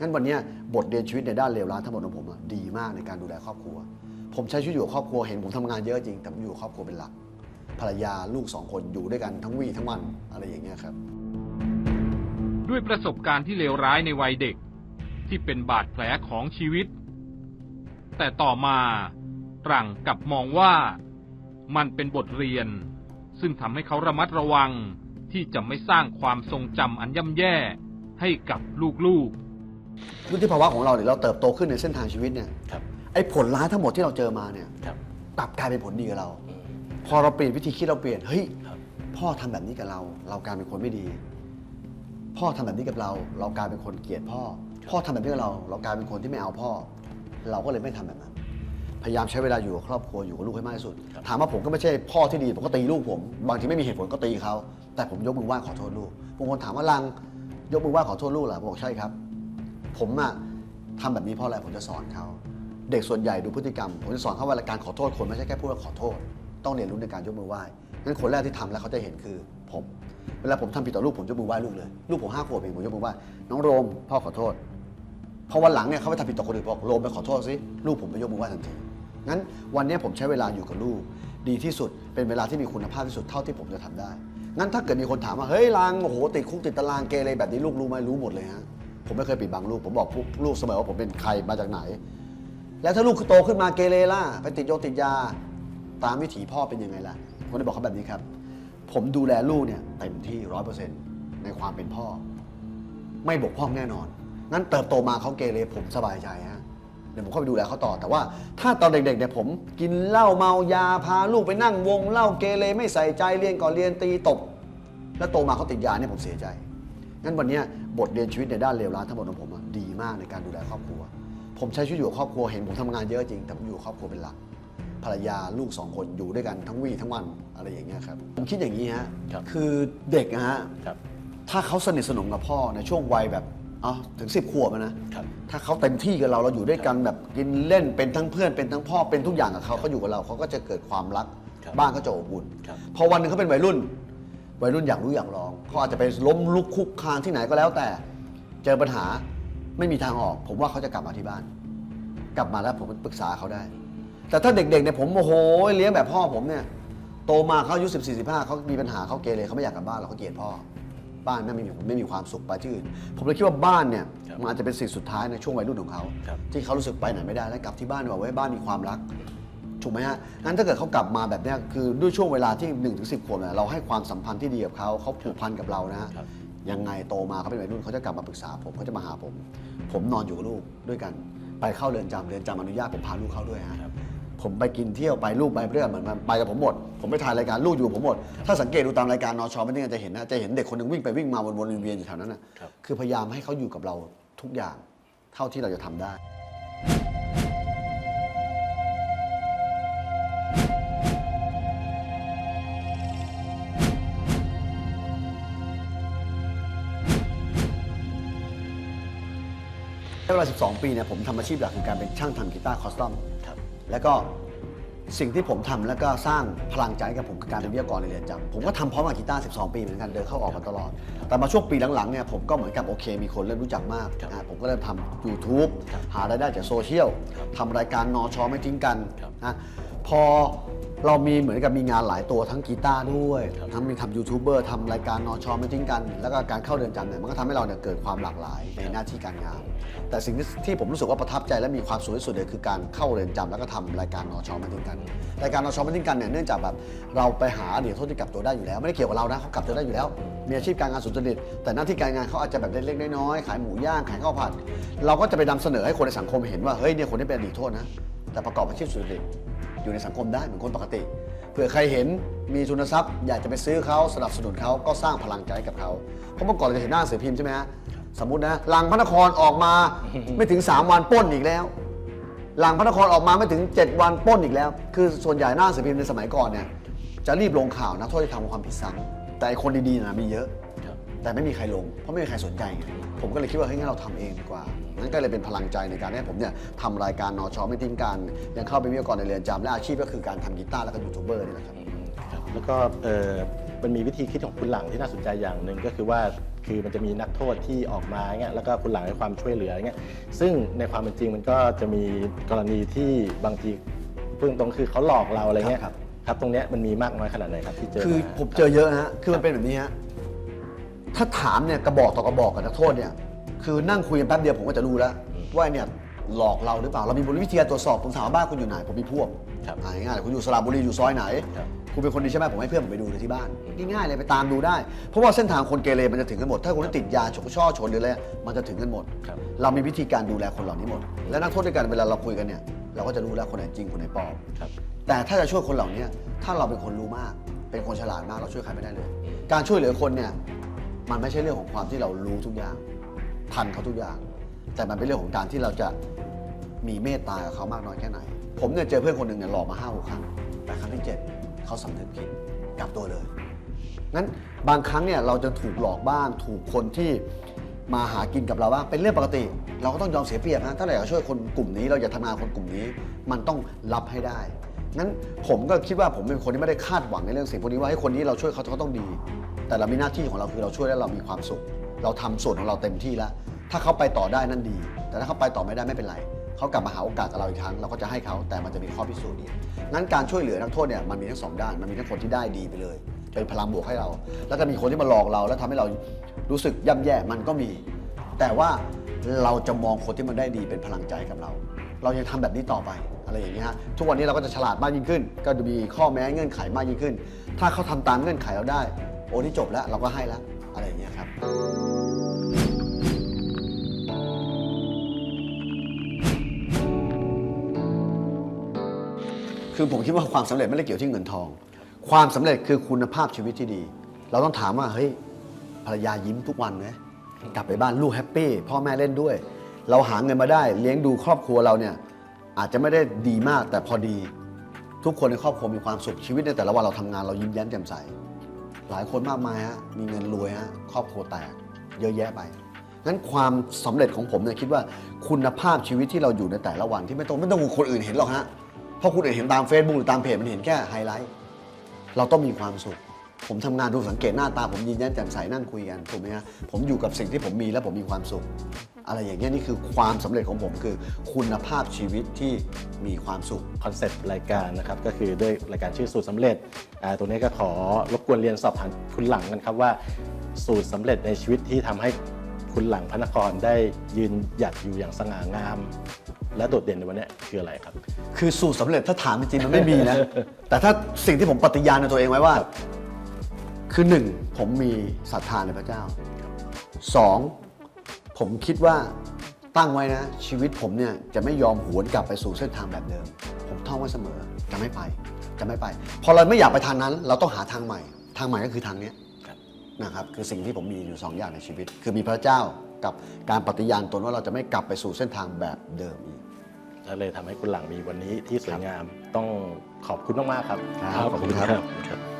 งั้นวันนี้บทเรียนชีวิตในด้านเลวร้ายทั้งหมดของผมดีมากในการดูแลครอบครัว ผมใช้ชีวิตอยู่กับครอบครัวเห็นผมทำงานเยอะจริง แต่ผมอยู่กับครอบครัวเป็นหลัก ภรรยาลูกสองคนอยู่ด้วยกันทั้งวี่ทั้งวันอะไรอย่างเงี้ยครับ ด้วยประสบการณ์ที่เลวร้ายในวัยเด็กที่เป็นบาดแผลของชีวิต แต่ต่อมาตรังกับมองว่ามันเป็นบทเรียน ซึ่งทำให้เขาระมัดระวังที่จะไม่สร้างความทรงจำอันย่ำแย่ให้กับลูกๆ วุฒิภาวะของเราเนี่ยเราเติบโตขึ้นในเส้นทางชีวิตเนี่ยครับไอ้ผลร้ายทั้งหมดที่เราเจอมาเนี่ยครับกลับกลายเป็นผลดีกับเรา อืม พอเราเปลี่ยนวิธีคิดเราเปลี่ยนเฮ้ยครับ พ่อทำแบบนี้กับเรา เรากลายเป็นคนไม่ดี พ่อทำแบบนี้กับเรา เรากลายเป็นคนเกลียดพ่อ พ่อทำแบบนี้กับเรา เรากลายเป็นคนที่ไม่เอาพ่อ เราก็เลยไม่ทำแบบนั้น พยายามใช้เวลาอยู่กับครอบครัวอยู่กับลูกให้มากที่สุด ถามว่าผมก็ไม่ใช่พ่อที่ดีผมก็ตีลูกผม บางทีไม่มีเหตุผลก็ตีเขาแต่ผมยกมือไหว้ขอโทษลูกบางคนถามว่าลังยกมือไหว้ขอโทษลูกเหรอผมบอกใช่ครับ ผมอะทำแบบนี้เพราะอะไรผมจะสอนเขา เด็กส่วนใหญ่ดูพฤติกรรม ผมจะสอนเขาว่าการขอโทษคนไม่ใช่แค่พูดว่าขอโทษ ต้องเรียนรู้ในการยกมือไหว้งั้นคนแรกที่ทำแล้วเขาจะเห็นคือผม เวลาผมทำผิดต่อลูกผมยกมือไหว้ลูกเลยลูกผมห้าขวบเองผมยกมือไหว้น้องโรมพ่อขอโทษพอวันหลังเนี่ยเขาไปทำผิดต่อคนอื่นบอกโรมไปขอโทษสิลูกผมไปยกมือไหว้ทันทีงั้นวันนี้ผมใช้เวลาอยู่กับลูก ดีที่สุดเป็นเวลาที่มีคุณภาพที่สุดเท่าที่ผมจะทำได้งั้นถ้าเกิดมีคนถามว่าเฮ้ยลังโอ้โหติดคุกติดตารางเกเรแบบนี้ลูกรู้ไหมรู้หมดเลยฮะ ผมไม่เคยปิดบังลูก ผมบอกลูกเสมอว่าผมเป็นใครมาจากไหน แล้วถ้าลูกโตขึ้นมาเกเรล่ะไปติดโยติดยาตามวิถีพ่อเป็นยังไงล่ะผมจะบอกเขาแบบนี้ครับ ผมดูแลลูกเนี่ยเต็มที่ร้อยเปอร์เซ็นต์ในความเป็นพ่อ ไม่บกพร่องแน่นอน งั้นเติบโตมาเขาเกเรผมสบายใจฮะเดี๋ยวผมเข้าไปดูแลเขาต่อ แต่ว่าถ้าตอนเด็กๆเนี่ยผมกินเหล้าเมายาพาลูกไปนั่งวงเหล้าเกเรไม่ใส่ใจเรียนก่อนเรียนตีตบ แล้วโตมาเขาติดยาเนี่ยผมเสียใจ งั้นวันเนี้ยบทเรียนชีวิตในด้านเลวร้ายทั้งหมดของผมอะดีมากในการดูแลครอบครัว ผมใช้ชีวิตอยู่กับครอบครัวเห็นผมทำงานเยอะจริง แต่ผมอยู่กับครอบครัวเป็นหลักภรรยาลูกสองคนอยู่ด้วยกันทั้งวี่ทั้งวันอะไรอย่างเงี้ยครับผมคิดอย่างนี้ฮะครับคือเด็กนะฮะครับถ้าเขาสนิทสนมกับพ่อในช่วงวัยแบบอ๋อถึงสิบขวบอะนะครับถ้าเขาเต็มที่กับเราเราอยู่ด้วยกันแบบกินเล่นเป็นทั้งเพื่อนเป็นทั้งพ่อเป็นทุกอย่างกับเขาเขาอยู่กับเราเขาก็จะเกิดความรักครับบ้านก็จะอบอุ่นครับพอวันหนึ่งเขาเป็นวัยรุ่น วัยรุ่นอยากรู้อยากลองเขาอาจจะไปล้มลุกคุกคานที่ไหนก็แล้วแต่ เจอปัญหาไม่มีทางออก ผมว่าเขาจะกลับมาที่บ้าน กลับมาแล้วผมปรึกษาเขาได้ แต่ถ้าเด็กๆเนี่ยผมโอ้โหเลี้ยงแบบพ่อผมเนี่ยโตมาเขาอายุสิบสี่สิบห้าเขามีปัญหาเขาเกเรเขาไม่อยากกลับบ้านหรอกเขาเกลียดพ่อ บ้านไม่มีไม่มีความสุขไปที่อื่น ผมเลยคิดว่าบ้านเนี่ยครับมันอาจจะเป็นสิ่งสุดท้ายในช่วงวัยรุ่นของเขาครับที่เขารู้สึกไปไหนไม่ได้แล้วกลับที่บ้านดีกว่าไว้บ้านมีความรัก ถูกไหมฮะงั้นถ้าเกิดเขากลับมาแบบเนี้ยคือด้วยช่วงเวลาที่1นถึงสิขวบเนี่ยเราให้ความสัมพันธ์ที่ดีกับเขาเขาผูกพันกับเรานะฮะครับ ยังไงโตมาเขาเป็นวัยรุ่นเขาจะกลับมาปรึกษาผมเขาจะมาหาผม ผมนอนอยู่กับลูกด้วยกัน ไปเข้าเรือนจำเรือนจำอนุญาตผมพาลูกเข้าด้วยฮะ ครับ ผมไปกินเที่ยวไปลูกไปเรื่อยเหมือนมันไปกับผมหมด ผมไปถ่ายรายการลูกอยู่กับผมหมด ถ้าสังเกตดูตามรายการนอชอไม่ได้จะเห็นนะจะเห็นเด็กคนหนึ่งวิ่งไปวิ่งมาวนๆเวียนๆอยู่แถวนั้นนะครับ คือพยายามให้เขาอยู่กับเราทุกอย่างเท่าที่เราจะทำได้ วลา12 ปีเนี่ยผมทำอาชีพหลักคือการเป็นช่างทำกีตาร์คอสตอมครับแล้วก็สิ่งที่ผมทำแล้วก็สร้างพลังใจให้กับผมคือการเป็นวิทยากรในเรือนจำผมก็ทำพร้อมกับกีตาร์12 ปีเหมือนกันเดินเข้าออกมาตลอด แต่มาช่วงปีหลังๆเนี่ยผมก็เหมือนกับโอเค มีคนเริ่มรู้จักมากครับนะผมก็เริ่มทำ YouTube ครับหารายได้จากโซเชียลครับทำรายการนอชอไม่ทิ้งกันครับนะพอ เรามีเหมือนกับมีงานหลายตัวทั้งกีตาร์ด้วย ทั้งมีทำยูทูบเบอร์ทำรายการนอชอไม่ทิ้งกัน แล้วก็การเข้าเรือนจำเนี่ยมันก็ทำให้เราเนี่ยเกิดความหลากหลายในหน้าที่การงาน แต่สิ่งที่ที่ผมรู้สึกว่าประทับใจและมีความสุขที่สุดเลยคือการเข้าเรือนจำแล้วก็ทำรายการนอชอไม่ทิ้งกัน รายการนอชอไม่ทิ้งกันเนี่ยเนื่องจากแบบเราไปหาเหรียญโทษที่กลับตัวได้อยู่แล้ว ไม่ได้เกี่ยวกับเรานะเขากลับตัวได้อยู่แล้ว มีอาชีพการงานสุจริตแต่หน้าที่การงานเขาอาจจะแบบเล็กๆน้อยๆขายหมูย่างขายข้าวผัด เราก็จะไปนำเสนอให้คนในสังคมเห็นว่าเฮ้ยเนี่ยคนนี้เป็นอดีตโทษนะแต่ประกอบอาชีพสุจริต อยู่ในสังคมได้เหมือนคนปกติ เผื่อใครเห็นมีทุนทรัพย์ อยากจะไปซื้อเขาสนับสนุนเขาก็สร้างพลังใจให้กับเขาเพราะเมื่อก่อนเราจะเห็นหน้าหนังสือพิมพ์ใช่ไหมฮะสมมตินะลังพระนครออกมาไม่ถึง 3 วันปล้นอีกแล้วหลังพระนครออกมาไม่ถึง 7 วันปล้นอีกแล้ว คือส่วนใหญ่หน้าสือพิมพ์ในสมัยก่อนเนี่ยจะรีบลงข่าวนักโทษที่ทำความผิดซ้ำแต่คนดีๆนะมีเยอะ แต่ไม่มีใครลง เพราะไม่มีใครสนใจไงผมก็เลยคิดว่าเฮ้ยงั้นเราทำเองดีกว่านั่นก็เลยเป็นพลังใจในการให้ผมเนี่ยทำรายการนอชอไม่ทิ้งกัน ยังเข้าไปวิทยากรในเรือนจำและอาชีพก็คือการทำกีตาร์แล้วก็ยูทูบเบอร์นี่แหละครับครับแล้วก็เอ่อมันมีวิธีคิดของคุณหลังที่น่าสนใจอย่างหนึ่งก็คือว่าคือมันจะมีนักโทษที่ออกมาเงี้ยแล้วก็คุณหลังให้ความช่วยเหลือเงี้ยซึ่งในความเป็นจริงมันก็จะมีกรณีที่บางทีพูดตรงๆคือเขาหลอกเราอะไรเงี้ยครับครับตรงเนี้ยมันมีมากน้อยขนาดไหนครับที่เจอคือมาผมเจอเยอะฮะคือมันเป็นแบบนี้ฮะ ถ้าถามเนี่ยกระบอกต่อกระบอกกับนักโทษเนี่ยคือนั่งคุยกันแป๊บเดียวผมก็จะรู้แล้วว่าเนี่ยหลอกเราหรือเปล่าเรามีวิธีการตรวจสอบผมถามว่าบ้านคุณอยู่ไหนผมมีพวกครับอ่าง่ายๆเลยคุณอยู่สระบุรีอยู่ซอยไหน ครับ คุณเป็นคนดีใช่ไหมผมให้เพื่อนผมไปดูเลยที่บ้านง่ายๆเลยไปตามดูได้ เพราะว่าเส้นทางคนเกเรมันจะถึงกันหมด ถ้าคนที่ติดยาฉกช่อชนหรืออะไรมันจะถึงกันหมด ครับ เรามีวิธีการดูแลคนเหล่านี้หมด และนักโทษด้วยกันเวลาเราคุยกันเนี่ยเราก็จะรู้แล้วคนไหนจริงคนไหนปลอม ครับ แต่ถ้าจะช่วยคนเหล่านี้ถ้าเราเป็นคนรู้มาก เป็นคนฉลาดมากเราช่วยใครไม่ได้เลย การช่วยเหลือคนเนี่ย มันไม่ใช่เรื่องของความที่เรารู้ทุกอย่าง ทันเขาทุกอย่าง แต่มันเป็นเรื่องของการที่เราจะมีเมตตากับเขามากน้อยแค่ไหน ผมเนี่ยเจอเพื่อนคนหนึ่งเนี่ยหลอกมาห้าหกครั้ง แต่ครั้งที่เจ็ดเขาสำนึกผิดกลับตัวเลย งั้นบางครั้งเนี่ยเราจะถูกหลอกบ้าง ถูกคนที่มาหากินกับเราบ้าง เป็นเรื่องปกติ เราก็ต้องยอมเสียเปรียบนะถ้าเราอยากช่วยคนกลุ่มนี้ เราอยากทำงานคนกลุ่มนี้ มันต้องรับให้ได้ งั้นผมก็คิดว่าผมเป็นคนที่ไม่ได้คาดหวังในเรื่องสิ่งพวกนี้ว่าให้คนนี้เราช่วยเขาเขาต้องดี แต่เรามีหน้าที่ของเราคือเราช่วยแล้วเรามีความสุข เราทำส่วนของเราเต็มที่แล้ว ถ้าเขาไปต่อได้นั่นดี แต่ถ้าเขาไปต่อไม่ได้ไม่เป็นไรเขากลับมาหาโอกาสกับเราอีกครั้งเราก็จะให้เขาแต่มันจะมีข้อพิสูจน์อีกงั้นการช่วยเหลือนักโทษเนี่ยมันมีทั้งสองด้านมันมีทั้งคนที่ได้ดีไปเลยเป็นพลังบวกให้เรา แล้วก็มีคนที่มาหลอกเรา แล้วทำให้เรารู้สึกย่ำแย่มันก็มี แต่ว่าเราจะมองคนที่มันได้ดีเป็นพลังใจกับเรา เรายังทำแบบนี้ต่อไปอะไรอย่างเงี้ยฮะทุกวันนี้เราก็จะฉลาดมากยิ่งขึ้น ก็จะมีข้อแม้เงื่อนไขมากยิ่งขึ้น ถ้าเขาทำตามเงื่อนไขเราได้ โอ้นี่จบแล้วเราก็ให้แล้วอะไรอย่างเงี้ยครับคือผมคิดว่าความสำเร็จไม่ได้เกี่ยวที่เงินทอง ความสำเร็จคือคุณภาพชีวิตที่ดี เราต้องถามว่าเฮ้ยภรรยายิ้มทุกวันไหมกลับไปบ้านลูกแฮปปี้พ่อแม่เล่นด้วย เราหาเงินมาได้เลี้ยงดูครอบครัวเราเนี่ยอาจจะไม่ได้ดีมากแต่พอดี ทุกคนในครอบครัวมีความสุขชีวิตในแต่ละวันเราทำงานเรายิ้มแย้มแจ่มใส หลายคนมากมายฮะมีเงินรวยฮะครอบครัวแตกเยอะแยะไปงั้นความสำเร็จของผมเนี่ยคิดว่าคุณภาพชีวิตที่เราอยู่ในแต่ละวันที่ไม่ต้องไม่ต้องคนอื่นเห็นหรอกฮะเพราะคนอื่นเห็นตาม Facebook หรือตามเพจมันเห็นแค่ไฮไลท์เราต้องมีความสุข ผมทำงานดูสังเกตหน้าตา ผมยิ้มแย้มแจ่มใสนั่งคุยกันถูกไหมฮะผมอยู่กับสิ่งที่ผมมีแล้วผมมีความสุข อะไรอย่างเงี้ยนี่คือความสำเร็จของผมคือ คุณภาพชีวิตที่มีความสุขคอนเซปต์รายการนะครับก็คือด้วยรายการชื่อสูตรสำเร็จอ่าตรงนี้ก็ขอรบกวนเรียนสอบถามคุณหลังกันครับว่า สูตรสำเร็จในชีวิตที่ทำให้คุณหลังพระนครได้ยืนหยัดอยู่อย่างสง่างาม และโดดเด่นในวันนี้คืออะไรครับ คือสูตรสำเร็จถ้าถามจริงๆมันไม่มีนะ แต่ถ้าสิ่งที่ผมปฏิญาณในตัวเองไว้ว่า คือหนึ่งผมมีศรัทธาในพระเจ้าสองผมคิดว่าตั้งไว้นะ ชีวิตผมเนี่ยจะไม่ยอมหวนกลับไปสู่เส้นทางแบบเดิม ผมท่องไว้เสมอจะไม่ไปจะไม่ไป พอเราไม่อยากไปทางนั้น เราต้องหาทางใหม่ ทางใหม่ก็คือทางเนี้ยครับนะครับคือสิ่งที่ผมมีอยู่สองอย่างในชีวิต คือมีพระเจ้ากับการปฏิญาณตนว่าเราจะไม่กลับไปสู่เส้นทางแบบเดิมอีกและเลยทำให้คุณหลังมีวันนี้ที่สวยงามต้องขอบคุณมากๆครับครับขอบคุณครับครับ